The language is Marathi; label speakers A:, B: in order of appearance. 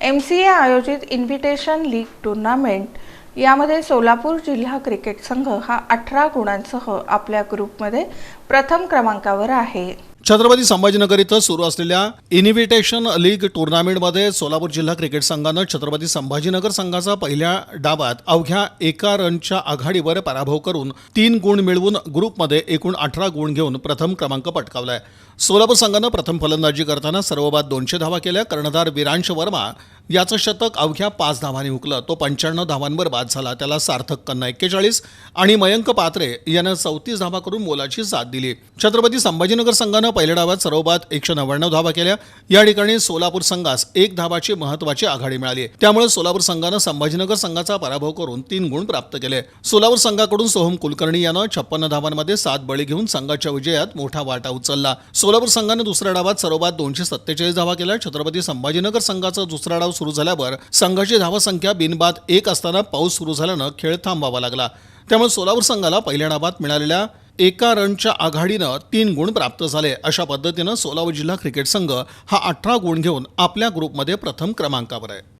A: एम सी ए आयोजित इन्व्हिटेशन लीग टुर्नामेंट यामध्ये सोलापूर जिल्हा क्रिकेट संघ हा अठरा गुणांसह आपल्या ग्रुपमध्ये प्रथम क्रमांकावर आहे.
B: छत्रपती संभाजीनगर इथं सुरू असलेल्या इन्व्हिटेशन लीग टुर्नामेंटमध्ये सोलापूर जिल्हा क्रिकेट संघानं छत्रपती संभाजीनगर संघाचा पहिल्या डावात अवघ्या एका रनच्या आघाडीवर पराभव करून तीन गुण मिळवून ग्रुपमध्ये एकूण अठरा गुण घेऊन प्रथम क्रमांक पटकावलाय. सोलापूर संघानं प्रथम फलंदाजी करताना सर्वबाद दोनशे धावा केल्या कर्णधार विरांश वर्मा याचं शतक अवघ्या पाच धावांनी हुकलं. तो पंच्याण्णव धावांवर बाद झाला. त्याला सार्थक कन्ना एक्केचाळीस आणि मयंक पात्रे यानं चौतीस धावा करून मोलाची साथ दिली. छत्रपती संभाजीनगर संघानं पहिल्या डावात सर्वबाद एकशे नव्याण्णव धावा केल्या. या ठिकाणी सोलापूर संघास एक धावाची महत्वाची आघाडी मिळाली. त्यामुळे सोलापूर संघानं संभाजीनगर संघाचा पराभव करून तीन गुण प्राप्त केले. सोलापूर संघाकडून सोहम कुलकर्णी यानं छप्पन्न धावांमध्ये सात बळी घेऊन संघाच्या विजयात मोठा वाटा उचलला. सोलापूर संघानं दुसऱ्या डावात सर्वबाद दोनशे सत्तेचाळीस धावा केल्या. छत्रपती संभाजीनगर संघाचा दुसरा डाव सुरू झाल्यावर संघाची धावसंख्या बिनबाद एक असताना पाऊस सुरू झाल्यानं खेळ थांबावा लागला. त्यामुळे सोलापूर संघाला पहिल्या डावात मिळालेल्या एका रनच्या आघाडीनं तीन गुण प्राप्त झाले. अशा पद्धतीनं सोलापूर जिल्हा क्रिकेट संघ हा अठरा गुण घेऊन आपल्या ग्रुपमध्ये प्रथम क्रमांकावर आहे.